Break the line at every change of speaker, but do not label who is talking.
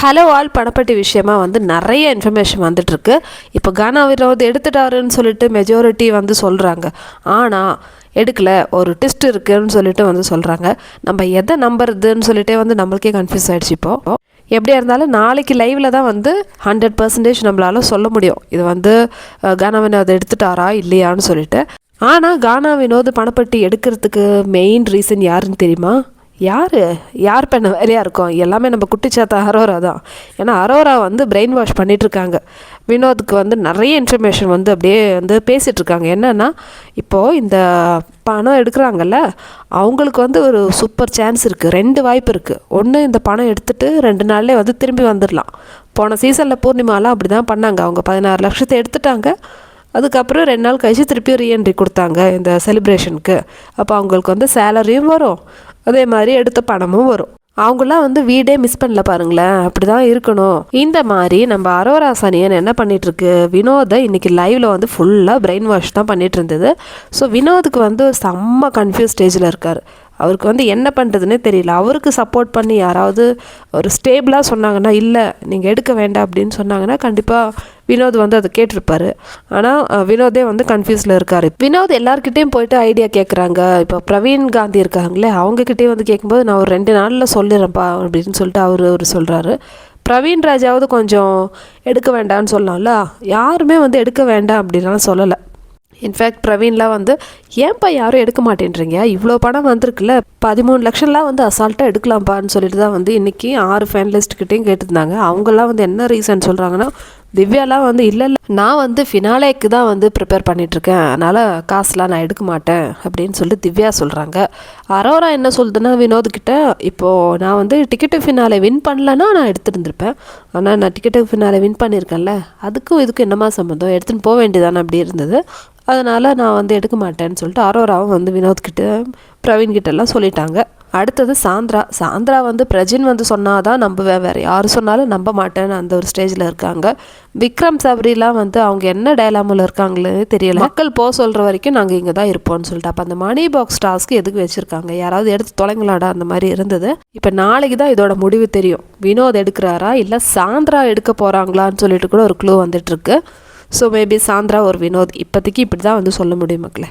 Hello all Panapatti விஷயமா வந்து நிறைய இன்ஃபர்மேஷன் வந்துட்டுருக்கு. இப்போ கானா விரோத் எடுத்துட்டாருன்னு சொல்லிட்டு மெஜாரிட்டி வந்து சொல்கிறாங்க ஆனால் எடுக்கல ஒரு டெஸ்ட் இருக்குன்னு சொல்லிட்டு வந்து சொல்கிறாங்க நம்ம எதை நம்புறதுன்னு சொல்லிட்டே வந்து நம்மளுக்கே கன்ஃபியூஸ் ஆகிடுச்சு இப்போ. எப்படியா இருந்தாலும் நாளைக்கு லைவில் தான் வந்து ஹண்ட்ரட் பர்சன்டேஜ் நம்மளால சொல்ல முடியும். இது வந்து கானா வினோத் எடுத்துட்டாரா இல்லையான்னு சொல்லிட்டு. ஆனால் கானா வினோத் பணப்பட்டி எடுக்கிறதுக்கு மெயின் ரீசன் யாருன்னு தெரியுமா? யார்? யார் பண்ண வேலையாக இருக்கும்? எல்லாமே நம்ம குட்டிச்சாத்தா அரோரா தான். ஏன்னா அரோரா வந்து பிரெயின் வாஷ் பண்ணிகிட்ருக்காங்க வினோத்துக்கு வந்து நிறைய இன்ஃபர்மேஷன் வந்து அப்படியே வந்து பேசிகிட்டு இருக்காங்க என்னென்னா இப்போது இந்த பணம் எடுக்கிறாங்கல்ல அவங்களுக்கு வந்து ஒரு சூப்பர் சான்ஸ் இருக்குது ரெண்டு வாய்ப்பு இருக்குது ஒன்று இந்த பணம் எடுத்துட்டு ரெண்டு நாள்லேயே வந்து திரும்பி வந்துடலாம். போன சீசனில் பூர்ணிமாலாம் அப்படி தான் பண்ணாங்க. அவங்க பதினாறு லட்சத்தை எடுத்துட்டாங்க. அதுக்கப்புறம் ரெண்டு நாள் கழிச்சு திருப்பி ரீஎன்ட்ரி கொடுத்தாங்க இந்த செலிப்ரேஷனுக்கு அப்போ அவங்களுக்கு வந்து சேலரியும் வரும். அதே மாதிரி எடுத்த பணமும் வரும். அவங்களாம் வந்து வீடே மிஸ் பண்ணல பாருங்களேன். அப்படிதான் இருக்கணும். இந்த மாதிரி நம்ம அரோரா சனியன் என்ன பண்ணிட்டு இருக்கு வினோதை இன்னைக்கு லைவ்ல வந்து ஃபுல்லாக பிரெயின் வாஷ் தான் பண்ணிட்டு இருந்தது. ஸோ வினோதுக்கு வந்து செம்ம கன்ஃபியூஸ் ஸ்டேஜில் இருக்கார். அவருக்கு வந்து என்ன பண்ணுறதுனே தெரியல. அவருக்கு சப்போர்ட் பண்ணி யாராவது ஒரு ஸ்டேபிளாக சொன்னாங்கன்னா இல்லை நீங்கள் எடுக்க வேண்டாம் அப்படின்னு சொன்னாங்கன்னா கண்டிப்பாக வினோத் வந்து அதை கேட்டிருப்பார். ஆனால் வினோதே வந்து கன்ஃபியூஸில் இருக்கார். வினோத் எல்லார்கிட்டேயும் போயிட்டு ஐடியா கேட்குறாங்க இப்போ பிரவீன் காந்தி இருக்காங்களே அவங்கக்கிட்டே வந்து கேட்கும்போது நான் ஒரு ரெண்டு நாளில் சொல்லிடுறேன்ப்பா அப்படின்னு சொல்லிட்டு அவர் அவர் சொல்கிறாரு பிரவீன் ராஜாவது கொஞ்சம் எடுக்க வேண்டாம்னு சொல்லலாம்ல யாருமே வந்து எடுக்க வேண்டாம் அப்படின்லாம் சொல்லலை. இன்ஃபேக்ட் பிரவீன்லாம் வந்து ஏன்ப்பா யாரும் எடுக்க மாட்டேன்றீங்க? இவ்வளோ பணம் வந்திருக்குல்ல பதிமூணு லட்சம்லாம் வந்து அசால்ட்டாக எடுக்கலாம்ப்பான்னு சொல்லிட்டு தான் வந்து இன்றைக்கி ஆறு ஃபேனலிஸ்ட்கிட்டையும் கேட்டிருந்தாங்க. அவங்கெல்லாம் வந்து என்ன ரீசன் சொல்கிறாங்கன்னா திவ்யாலாம் வந்து இல்லை இல்லை நான் வந்து ஃபினாலேக்கு தான் வந்து ப்ரிப்பேர் பண்ணிகிட்ருக்கேன் அதனால் காசுலாம் நான் எடுக்க மாட்டேன். அப்படின்னு சொல்லிட்டு திவ்யா சொல்கிறாங்க அரோரா என்ன சொல்லுதுன்னா வினோத்கிட்ட இப்போது நான் வந்து டிக்கெட்டு ஃபினாலே வின் பண்ணலன்னா நான் எடுத்துருந்துருப்பேன். ஆனால் நான் டிக்கெட்டு ஃபினாலே வின் பண்ணியிருக்கேன்ல. அதுக்கும் இதுக்கும் என்னமா சம்மந்தம் எடுத்துன்னு போக வேண்டியதானே? அப்படி இருந்தது. அதனால் நான் வந்து எடுக்க மாட்டேன்னு சொல்லிட்டு அரோராவும் வந்து வினோத்கிட்ட பிரவீன்கிட்டலாம் சொல்லிட்டாங்க. அடுத்தது சாந்திரா. சாந்திரா வந்து பிரஜின் வந்து சொன்னால் தான் நம்புவேன். வேறு யார் சொன்னாலும் நம்ப மாட்டேன்னு அந்த ஒரு ஸ்டேஜில் இருக்காங்க. விக்ரம் சபரிலாம் வந்து அவங்க என்ன டயலாமில் இருக்காங்களே தெரியல. மக்கள் போக சொல்கிற வரைக்கும் நாங்கள் இங்கே தான் இருப்போம்னு சொல்லிட்டு. அப்போ அந்த மணி பாக்ஸ் டாஸ்க்கு எதுக்கு வச்சுருக்காங்க? யாராவது எடுத்து தொலைங்களாடா? அந்த மாதிரி இருந்தது. இப்போ நாளைக்கு தான் இதோட முடிவு தெரியும். வினோத் எடுக்கிறாரா? இல்லை சாந்திரா எடுக்க போகிறாங்களான்னு சொல்லிட்டு கூட ஒரு க்ளூ வந்துட்டுருக்கு ஸோ மேபி சாந்திரா ஒரு வினோத். இப்போதைக்கு இப்படி தான் வந்து சொல்ல முடியும் மக்களே.